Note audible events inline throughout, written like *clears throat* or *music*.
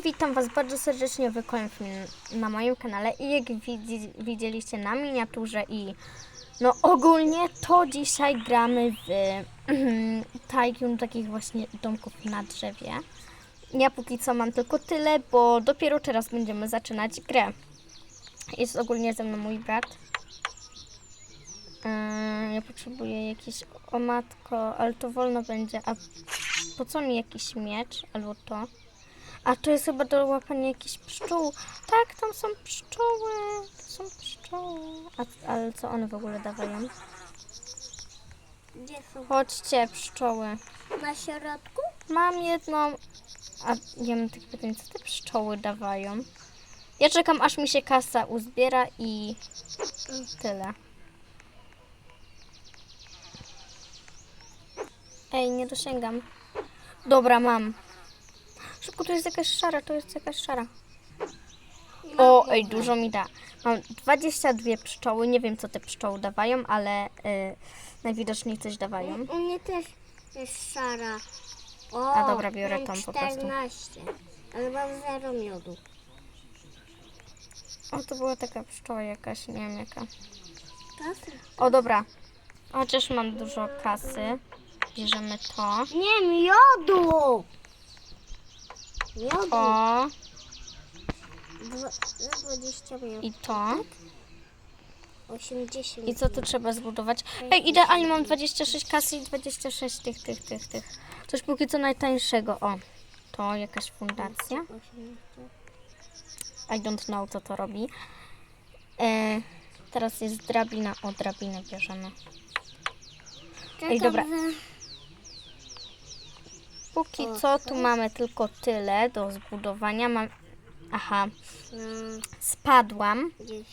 Witam Was bardzo serdecznie w kolejnym na moim kanale i jak widzi, widzieliście na miniaturze i no ogólnie to dzisiaj gramy w *clears throat* Tycoon takich właśnie domków na drzewie. Ja póki co mam tylko tyle, bo dopiero teraz będziemy zaczynać grę. Jest ogólnie ze mną mój brat. Yy, ja potrzebuję jakiś o matko, ale to wolno będzie. A po co mi jakiś miecz albo to? A to jest chyba do łapania jakichś pszczół. Tak, tam są pszczoły. To są pszczoły. A, ale co one w ogóle dawają? Gdzie są? Chodźcie, pszczoły. Na środku? Mam jedną. A ja mam takie pytanie, co te pszczoły dawają? Ja czekam, aż mi się kasa uzbiera i tyle. Ej, nie dosięgam. Dobra, mam. Szybko, to jest jakaś szara, to jest jakaś szara. O, ej, dużo mi da. Mam 22 pszczoły, nie wiem co te pszczoły dawają, ale y, najwidoczniej coś dawają. U mnie też jest szara. O, A dobra, biorę mam tą po prostu. 14, ale mam zero miodu. O, to była taka pszczoła jakaś, nie wiem jaka. Kasy? O, dobra. Chociaż mam dużo kasy. Bierzemy to. Nie, miodu! Miodu. O, Dwa, za 20 miodu. i to. 80 I co tu trzeba zbudować? Ej, idealnie mam 26 kasy i 26 tych, tych, tych, tych. Coś póki co najtańszego. O, to jakaś fundacja. 80. I don't know, co to robi. E, teraz jest drabina. O, drabinę bierzemy. Ej, dobra. Póki co tu mamy tylko tyle do zbudowania. Mam... Aha, na spadłam. 10.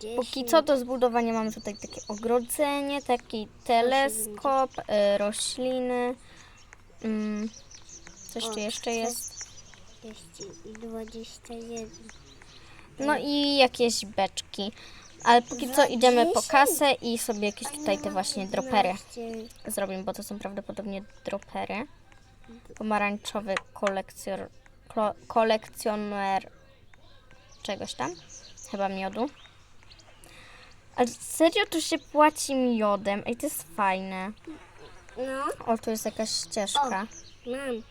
10. Póki co do zbudowania mamy tutaj takie ogrodzenie, taki teleskop, y, rośliny. Mm, coś tu jeszcze jest. 30 i 21. No i jakieś beczki. Ale póki co idziemy po kasę i sobie jakieś tutaj te właśnie dropery 12. zrobimy, bo to są prawdopodobnie dropery. Pomarańczowy kolekcjon, klo, kolekcjoner czegoś tam. Chyba miodu. Ale serio tu się płaci miodem. Ej, to jest fajne. No, O, tu jest jakaś ścieżka. mam.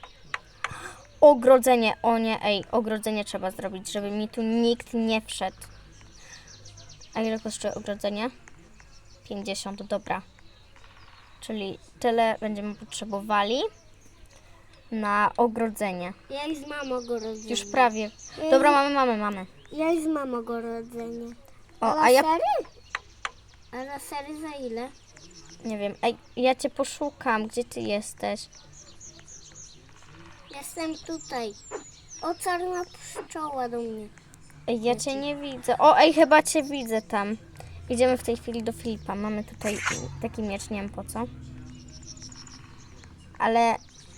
Ogrodzenie. O nie, ej, ogrodzenie trzeba zrobić, żeby mi tu nikt nie wszedł. A ile kosztuje ogrodzenie? 50, dobra. Czyli tyle będziemy potrzebowali na ogrodzenie. Ja już mam ogrodzenie. Już prawie. Dobra, mamy, mamy, mamy. Ja już mam ogrodzenie. O, a a ja lasery? A lasery za ile? nie wiem. Ej, ja cię poszukam. Gdzie ty jesteś? Jestem tutaj. O, czarna pszczoła do mnie. Ej, ja cię nie widzę. O, ej, chyba cię widzę tam. Idziemy w tej chwili do Filipa. Mamy tutaj taki miecz, nie wiem po co. Ale,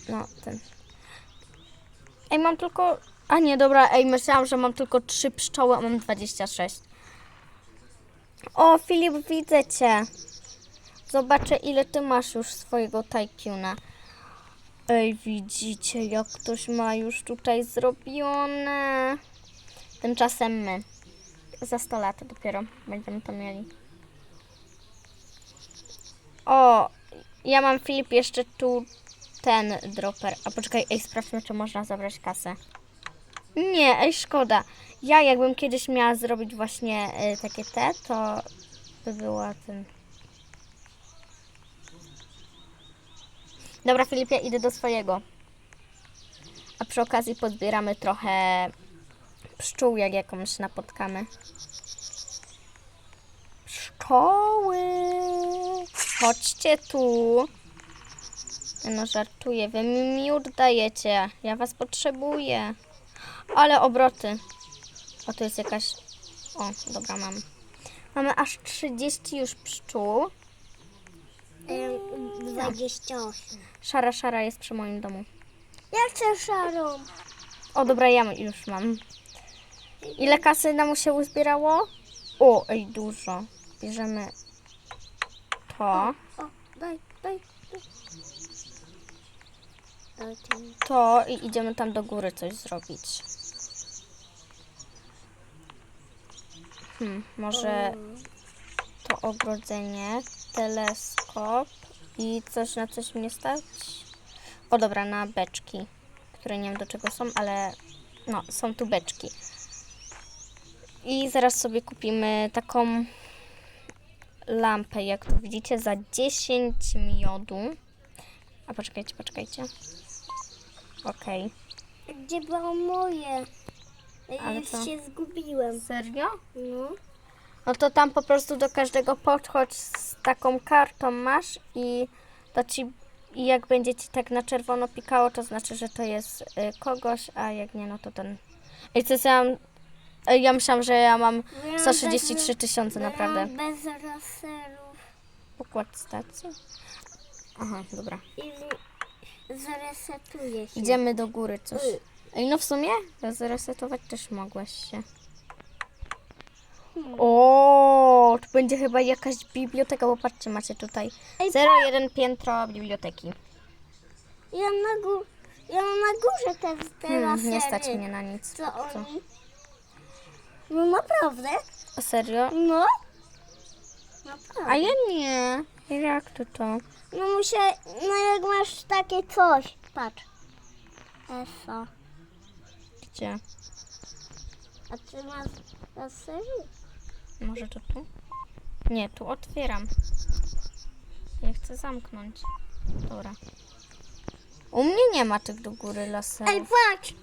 no, ten. Ej, mam tylko... A nie, dobra, ej, myślałam, że mam tylko trzy pszczoły, a mam 26. O, Filip, widzę cię. Zobaczę, ile ty masz już swojego tajkuna. Ej, widzicie, jak ktoś ma już tutaj zrobione. Tymczasem my. Za 100 lat dopiero będziemy to mieli. O, ja mam Filip jeszcze tu ten dropper. A poczekaj, ej, sprawdźmy, czy można zabrać kasę. Nie, ej, szkoda. Ja jakbym kiedyś miała zrobić właśnie y, takie te, to by była ten... Dobra, Filipie, idę do swojego. A przy okazji pozbieramy trochę pszczół, jak jakąś napotkamy. Pszczoły! Chodźcie tu! No żartuję, wy mi miód dajecie. Ja was potrzebuję. Ale obroty. O, tu jest jakaś... O, dobra, mam. Mamy aż 30 już pszczół. Ym, 28. Szara, szara jest przy moim domu. Ja chcę szarą. O, dobra, ja już mam. Ile kasy nam się uzbierało? O, ej, dużo. Bierzemy to. O, daj, daj, to i idziemy tam do góry coś zrobić. Hmm, może to ogrodzenie, teleskop i coś na coś mnie stać? O dobra, na beczki, które nie wiem do czego są, ale no, są tu beczki. I zaraz sobie kupimy taką lampę, jak tu widzicie, za 10 miodu. A poczekajcie, poczekajcie. Okej. Gdzie było moje? Ja Ale już co? się zgubiłem. Serio? No. No to tam po prostu do każdego podchodź z taką kartą masz i to ci i jak będzie ci tak na czerwono pikało, to znaczy, że to jest y, kogoś, a jak nie, no to ten. Ej, co ja mam. Ej, ja myślałam, że ja mam Ja mam 133 tysiące naprawdę. Bez laserów. Pokład stacji. Aha, dobra. I w- zresetuję się. Idziemy do góry coś. Y. Ej, no w sumie zresetować też mogłaś się. Hmm. O, tu będzie chyba jakaś biblioteka, bo patrzcie, macie tutaj Ej, 01 piętro biblioteki. Ja na, gó- ja na górze te, te Hmm, nie stać mnie na nic. Co oni? No naprawdę? O serio? No. A Naprawdę. ja nie. Jak to to? No muszę, no jak masz takie coś, patrz. Esa. Gdzie? A ty masz lasery? Może to tu? Nie, tu otwieram. Ja chcę zamknąć. Dobra. U mnie nie ma tych do góry Ej, laserów. patrz!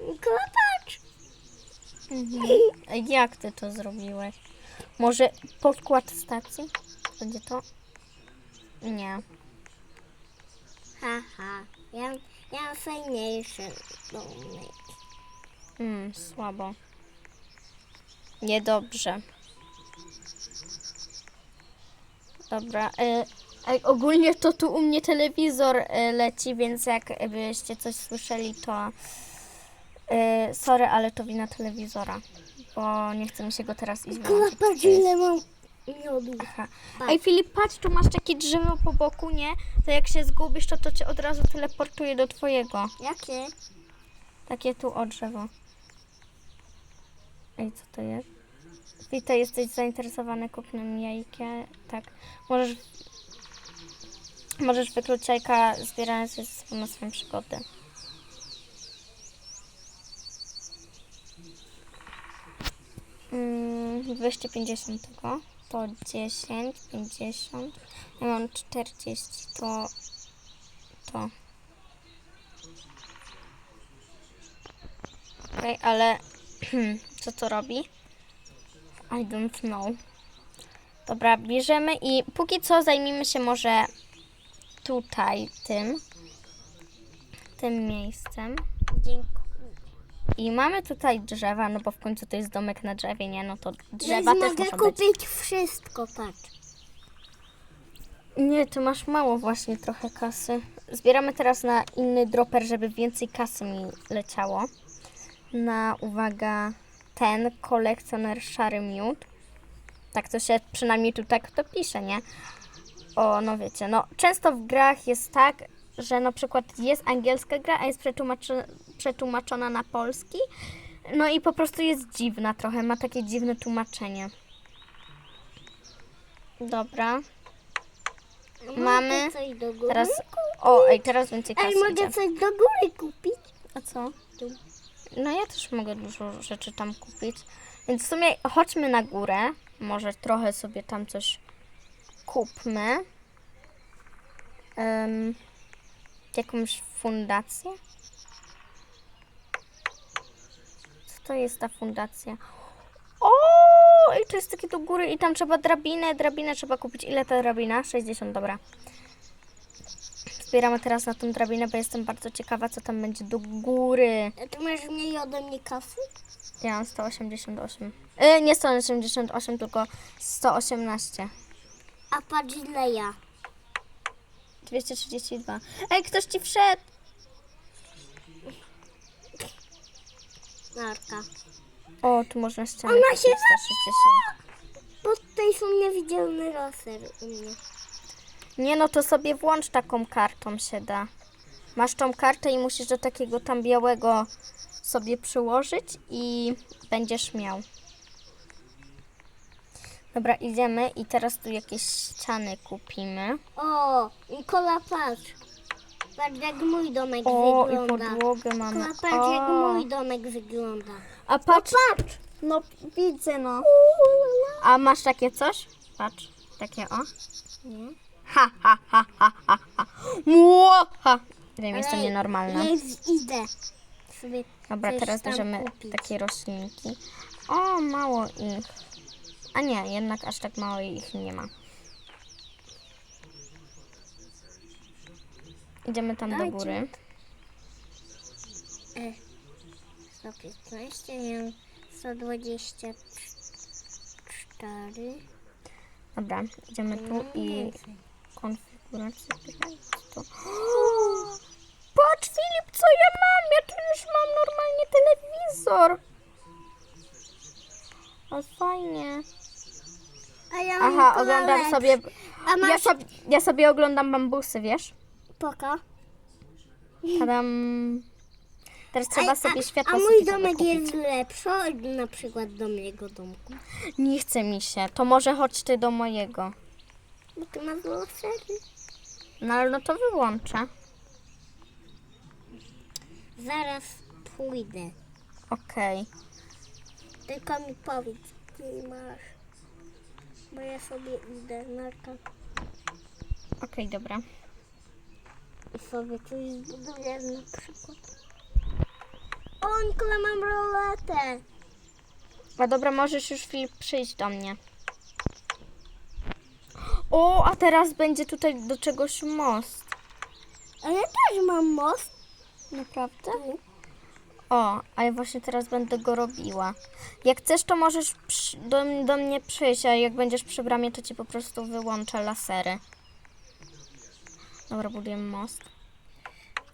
Nikola, patrz! Mhm. Jak ty to zrobiłeś? Może podkład stacji? Będzie to? Nie. Haha, ja, ja mam fajniejszy domek. Mm, słabo. Niedobrze. Dobra. E, e, ogólnie to tu u mnie telewizor e, leci, więc jak byście coś słyszeli, to e, sorry, ale to wina telewizora. Bo nie chce mi się go teraz iść patrz ile mam miodu. Aha. Ej Filip, patrz, tu masz takie drzewo po boku, nie? To jak się zgubisz, to to cię od razu teleportuje do twojego. Jakie? Takie tu o drzewo. Ej, co to jest? Witaj, jesteś zainteresowany kupnem jajkiem? Tak. Możesz... Możesz wykluć jajka, zbierając się ze sobą na 250 tego. To 10, 50. Ja mam 40, to... To. Okej, ale *clears throat* co to robi? I don't know. Dobra, bierzemy i póki co zajmijmy się może tutaj tym tym miejscem. Dziękuję. I mamy tutaj drzewa, no bo w końcu to jest domek na drzewie, nie? No to drzewa Więc też mogę muszą być. kupić wszystko, patrz. Nie, ty masz mało właśnie trochę kasy. Zbieramy teraz na inny dropper, żeby więcej kasy mi leciało. Na, uwaga, ten kolekcjoner szary miód. Tak to się przynajmniej tu tak to pisze, nie? O, no wiecie, no często w grach jest tak, że na przykład jest angielska gra, a jest przetłumaczona, przetłumaczona na polski. No i po prostu jest dziwna trochę, ma takie dziwne tłumaczenie. Dobra. Mamy coś do góry Teraz. O, ej, teraz więcej kasy Ej, mogę idzie. coś do góry kupić? A co? No ja też mogę dużo rzeczy tam kupić. Więc w sumie chodźmy na górę. Może trochę sobie tam coś kupmy. Em, jakąś fundację. Co to jest ta fundacja? O, i to jest takie do góry i tam trzeba drabinę, drabinę trzeba kupić. Ile ta drabina? 60, dobra. Zbieramy teraz na tą drabinę, bo jestem bardzo ciekawa, co tam będzie do góry. A ty masz mniej ode mnie kasy? Ja mam 188. E, nie 188, tylko 118. A patrz ile ja. 232. Ej, ktoś ci wszedł! Narka. O, tu można ścianę. Ona się 160. Bo tutaj są niewidzialne lasery u mnie. Nie no, to sobie włącz taką kartą się da. Masz tą kartę i musisz do takiego tam białego sobie przyłożyć i będziesz miał. Dobra, idziemy i teraz tu jakieś ściany kupimy. O, Nikola, patrz. Patrz, jak mój domek O, i wygląda. podłogę mamy. Patrz, jak O. mój domek wygląda. A patrz, Patrz. no widzę no. A masz takie coś? Patrz, takie o. Nie? Ha, ha, ha, ha, ha, ha. Ło, ha. Wiem, jestem nienormalna. Już idę sobie Dobra, teraz bierzemy kupić. takie roślinki. O, mało ich. A nie, jednak aż tak mało ich nie ma. Idziemy tam do góry. E, 115, nie wiem, 124. Dobra, idziemy tu i więcej. konfigurację. To. *gasps* Patrz Filip, co ja mam? Ja tu już mam normalnie telewizor. O, fajnie. A ja mam Aha, oglądam sobie... A masz Ja sobie, ja sobie oglądam bambusy, wiesz? Poka? Tadam. Teraz trzeba a, sobie światło a mój domek kupić. jest lepszy od na przykład do mojego domku. Nie chce mi się. To może chodź ty do mojego. Bo ty masz lasery. No ale no to wyłączę. Zaraz pójdę. Okej. Tylko mi powiedz, gdzie masz. Bo ja sobie idę na to Okej, dobra. Sobie coś zbuduję na przykład. O, Nikola, mam roletę. A dobra, możesz już Filip przyjść do mnie. O, a teraz będzie tutaj do czegoś most. A ja też mam most. Naprawdę? O, a ja właśnie teraz będę go robiła. Jak chcesz, to możesz przy, do, do mnie przyjść, a jak będziesz przy bramie, to ci po prostu wyłączę lasery. Dobra, budujemy most.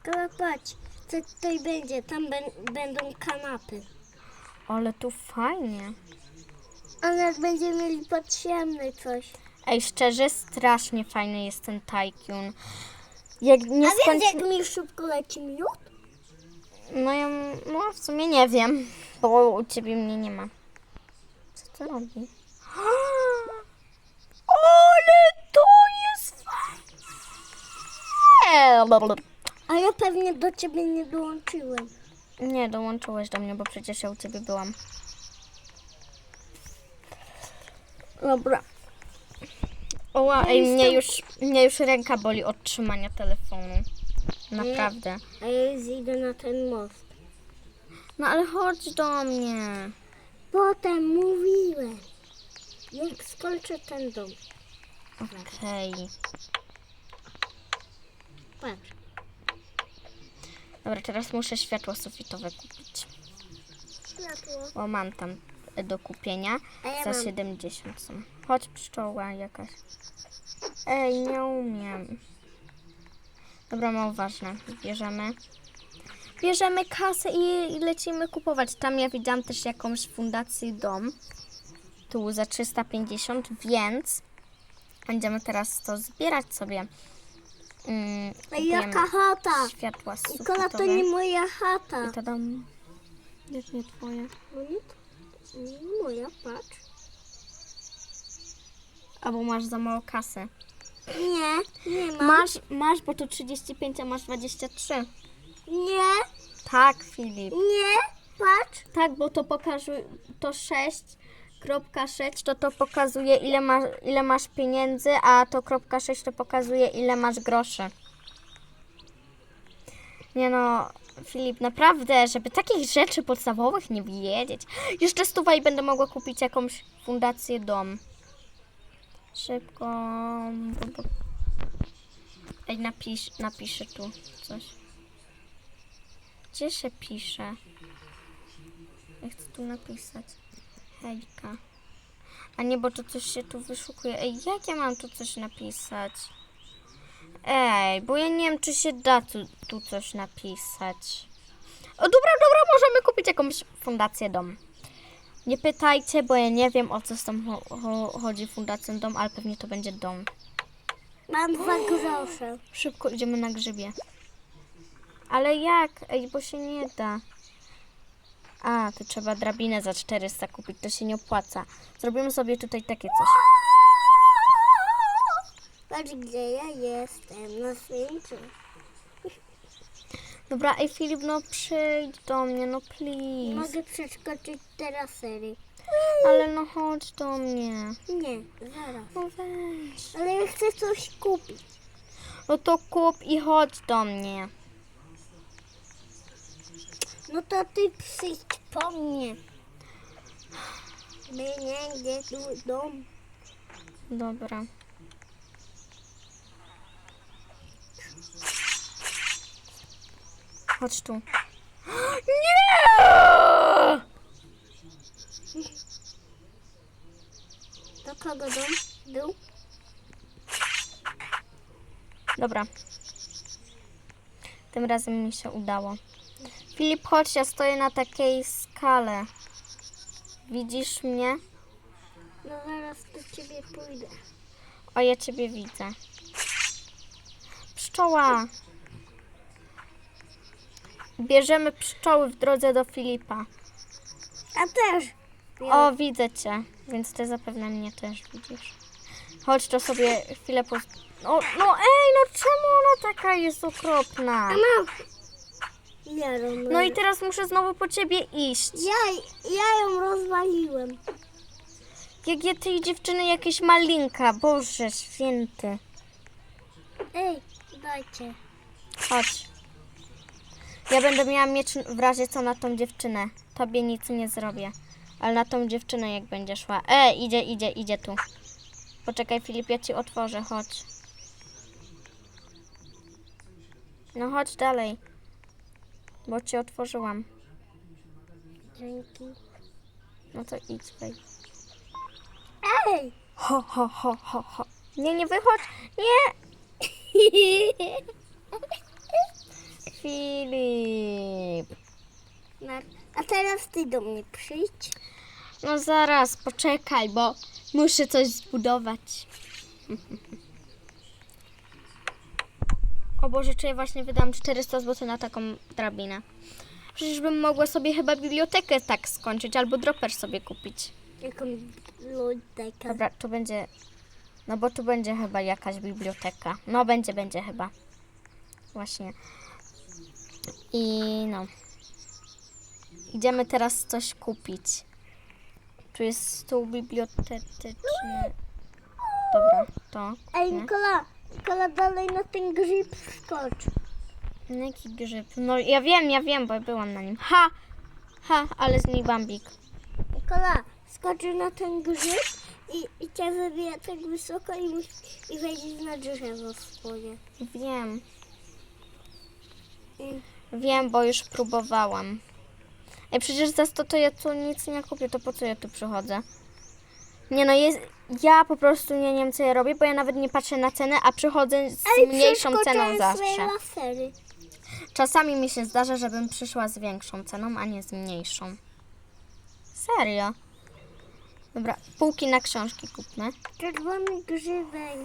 Nikola, patrz, co tutaj będzie. Tam bę- będą kanapy. Ale tu fajnie. A jak będziemy mieli podziemny coś. Ej, szczerze, strasznie fajny jest ten Tycoon. Jak nie A wiesz, skończy... jak mi szybko leci miód? No ja no, w sumie nie wiem, bo u ciebie mnie nie ma. Co to robi? *gasps* A ja pewnie do ciebie nie dołączyłem. Nie, dołączyłeś do mnie, bo przecież ja u ciebie byłam. Dobra. Oła, ej, mnie już, mnie już ręka boli od trzymania telefonu. Naprawdę. A ja już idę na ten most. No ale chodź do mnie. Potem mówiłem. Jak skończę ten dom. Okej. Patrz. Dobra, teraz muszę światło sufitowe kupić. Światło. Bo mam tam do kupienia. Ja Za mam. 70 są. Chodź pszczoła jakaś. Ej, nie umiem. Dobra, mało ważne. Bierzemy. Bierzemy kasę i i lecimy kupować. Tam ja widziałam też jakąś fundację dom. Tu za 350, więc będziemy teraz to zbierać sobie. Mm, A jaka kupujemy chata? światła Nikola, to sufitowe. nie moja chata. I to dam. Jak nie twoje. No nie, to nie moja, patrz. Albo masz za mało kasy. Nie, nie ma. Masz, masz, bo tu 35, a masz 23. Nie, Tak, Filip. nie, patrz. Tak, bo to pokazuje, to 6.6 to to pokazuje ile, ma, ile masz pieniędzy, a to kropka 6 to pokazuje ile masz groszy. Nie no, Filip, naprawdę, żeby takich rzeczy podstawowych nie wiedzieć. Jeszcze stuwa i będę mogła kupić jakąś fundację dom. Szybko. Ej, napisz, napiszę tu coś. Gdzie się pisze? Ja chcę tu napisać. Hejka. A nie, bo to coś się tu wyszukuje. Ej, jak ja mam tu coś napisać? Ej, bo ja nie wiem, czy się da tu, tu coś napisać. O, dobra, dobra, możemy kupić jakąś fundację dom. Nie pytajcie, bo ja nie wiem, o co z tą cho- cho- chodzi fundacją dom, ale pewnie to będzie dom. Mam dwa grosze. Szybko idziemy na grzybie. Ale jak? Ej, bo się nie da. A, tu trzeba drabinę za 400 kupić, to się nie opłaca. Zrobimy sobie tutaj takie coś. Patrz, gdzie ja jestem, na słońcu. Dobra, ej Filip, no przyjdź do mnie, no please. Mogę przeskoczyć teraz serii. Ale no chodź do mnie. Nie, zaraz. No weź. Ale ja chcę coś kupić. No to kup i chodź do mnie. No to ty przyjdź po mnie. My nie gdzie tu dom. Dobra. Chodź tu. *gasps* Nie! Do kogo dom? Był? Dobra. Tym razem mi się udało. Filip, chodź, ja stoję na takiej skale. Widzisz mnie? No zaraz do ciebie pójdę. O, ja ciebie widzę. Pszczoła. Bierzemy pszczoły w drodze do Filipa. A też. O, widzę cię, więc ty zapewne mnie też widzisz. Chodź, to sobie chwilę po... No, no ej, no czemu ona taka jest okropna? A mam. Ja, ją, No i teraz muszę znowu po ciebie iść. ja, ja ją rozwaliłem. Jakie tej dziewczyny jakieś malinka, Boże święty. Ej, dajcie. Chodź. Ja będę miała miecz w razie co na tą dziewczynę. Tobie nic nie zrobię. Ale na tą dziewczynę jak będzie szła. E, idzie, idzie, idzie tu. Poczekaj Filip, ja ci otworzę, chodź. No chodź dalej. Bo ci otworzyłam. Dzięki. No to idź, wej. Ej! Ho, ho, ho, ho, ho. Nie, nie wychodź. Nie. *laughs* Filip. Na- A teraz ty do mnie przyjdź. No zaraz, poczekaj, bo muszę coś zbudować. O Boże, czy ja właśnie wydam 400 zł na taką drabinę? Przecież bym mogła sobie chyba bibliotekę tak skończyć, albo dropper sobie kupić. Jaką bibliotekę. Dobra, tu będzie... No bo tu będzie chyba jakaś biblioteka. No, będzie, będzie chyba. Właśnie. I no. Idziemy teraz coś kupić. Tu jest stół biblioteczny. Dobra, to. Ej. Nikola, Nikola dalej na ten grzyb skocz. No, Jaki grzyb? No ja wiem, ja wiem, bo byłam na nim. Ha! Ha, ale z niej bambik. Nikola, skoczył na ten grzyb i, i cię wybija tak wysoko i, mus- i wejdziesz na drzewo swoje. Wiem. I, Wiem, bo już próbowałam. Ej, przecież za 100 to ja tu nic nie kupię, to po co ja tu przychodzę? Nie no, jest, ja po prostu nie, wiem co ja robię, bo ja nawet nie patrzę na cenę, a przychodzę z Ej, mniejszą ceną zawsze. lasery. Czasami mi się zdarza, żebym przyszła z większą ceną, a nie z mniejszą. Serio. Dobra, półki na książki kupmy. Czerwony grzybek.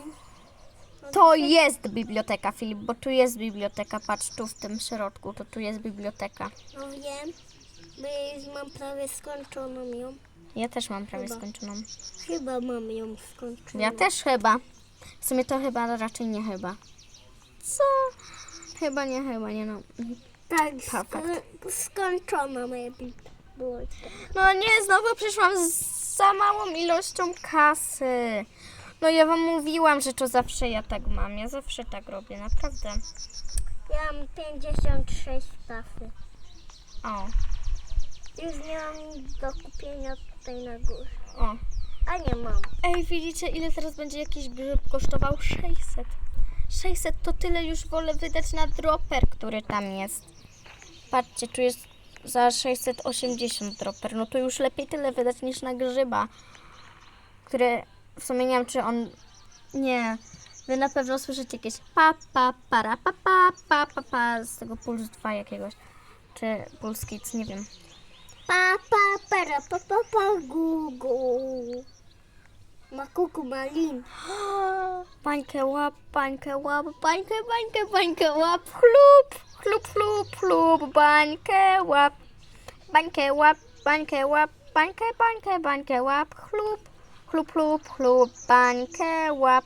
To jest biblioteka, Filip, bo tu jest biblioteka. Patrz, tu w tym środku, to tu jest biblioteka. No wiem, bo ja już mam prawie skończoną ją. Ja też mam prawie Chyba. skończoną. Chyba mam ją skończoną. Ja też chyba. W sumie to chyba, ale raczej nie chyba. Co? Chyba nie, chyba nie no. Tak, sko- skończona moja biblioteka. No nie, znowu przyszłam z za małą ilością kasy. No ja wam mówiłam, że to zawsze ja tak mam. Ja zawsze tak robię, naprawdę. Ja mam 56 pasy. O, Już nie mam nic do kupienia tutaj na górze. o. A nie mam. Ej, widzicie, ile teraz będzie jakiś grzyb kosztował? 600. 600 to tyle już wolę wydać na dropper, który tam jest. Patrzcie, tu jest za 680 dropper. No to już lepiej tyle wydać niż na grzyba, który w sumie nie wiem, czy on... Nie. Wy na pewno słyszycie jakieś pa, pa, para, pa, pa, pa, pa, pa z tego Puls 2 jakiegoś. Czy Puls Kids, nie wiem. Pa, pa, para, pa, pa, pa, gu, gu. Malin. Pańkę łap, pańkę łap, pańkę, pańkę, pańkę łap, chlub, Chlup, chlup, chlup, bańkę łap. Bańkę łap, bańkę łap, bańkę, bańkę, bańkę łap. Chlup, chlup, chlup, chlup, bańkę łap.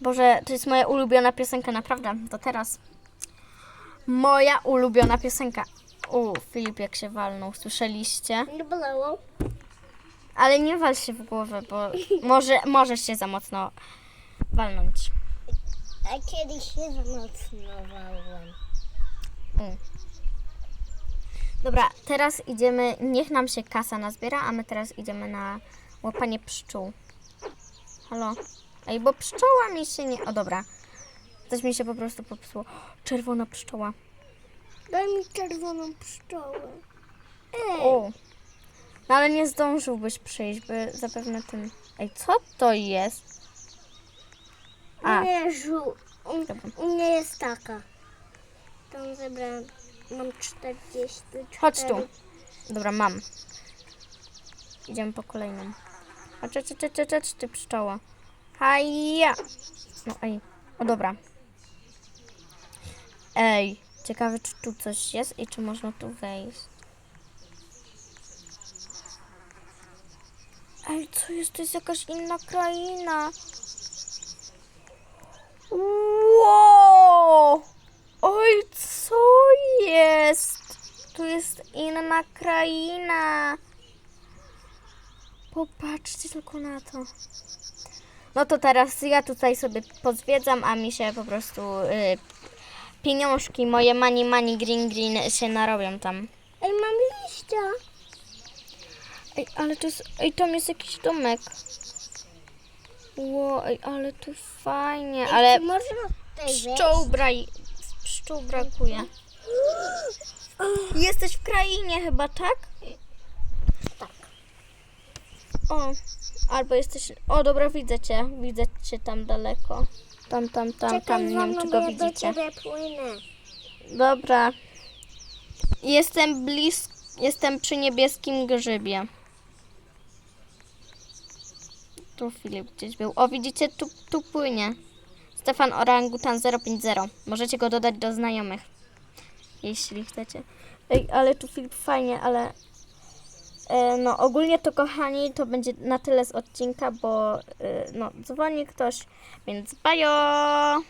Boże, to jest moja ulubiona piosenka, naprawdę. To teraz. Moja ulubiona piosenka. U, Filip jak się walnął, słyszeliście? Nie bolało. Ale nie wal się w głowę, bo może, możesz się za mocno walnąć. A kiedyś się zamocnowałem. U. Dobra, teraz idziemy, niech nam się kasa nazbiera, a my teraz idziemy na łapanie pszczół. Halo? Ej, bo pszczoła mi się nie... O, dobra. Coś mi się po prostu popsuło. Czerwona pszczoła. Daj mi czerwoną pszczołę. Ej, O. No ale nie zdążyłbyś przyjść, by zapewne tym... Ej, co to jest? A, nie żół. U, mnie jest taka. Tam zebrałam. Mam 44. chodź tu. Dobra, mam. Idziemy po kolejną. Czy, czy, czy, czy, czy, czy, ty pszczoła. Haja! No ej, o dobra. Ej, ciekawe czy tu coś jest i czy można tu wejść. Ej, co jest? To jest jakaś inna kraina. Wow! Oj, co jest? Tu jest inna kraina. Popatrzcie tylko na to. No to teraz ja tutaj sobie pozwiedzam, a mi się po prostu y, pieniążki, moje money, money, green, green się narobią tam. Ej, mam liścia. Ej, ale to jest, ej, tam jest jakiś domek. Ło, ej, ale tu fajnie, ale pszczół, braj, pszczół brakuje. *gasps* Jesteś w krainie chyba, tak? Tak. O, albo jesteś... O, dobra, widzę cię. Widzę cię tam daleko. Tam, tam, tam, tam. Nie za wiem, mną, czy bo go ja do widzicie. ciebie płynę. Dobra. Jestem blisko... Jestem przy niebieskim grzybie. Tu Filip gdzieś był. O, widzicie? Tu, tu płynie. Stefan Orangutan 050. Możecie go dodać do znajomych. Jeśli chcecie. Ej, ale tu Filip fajnie, ale... E, no, ogólnie to kochani, to będzie na tyle z odcinka, bo e, no, dzwoni ktoś, więc bajo!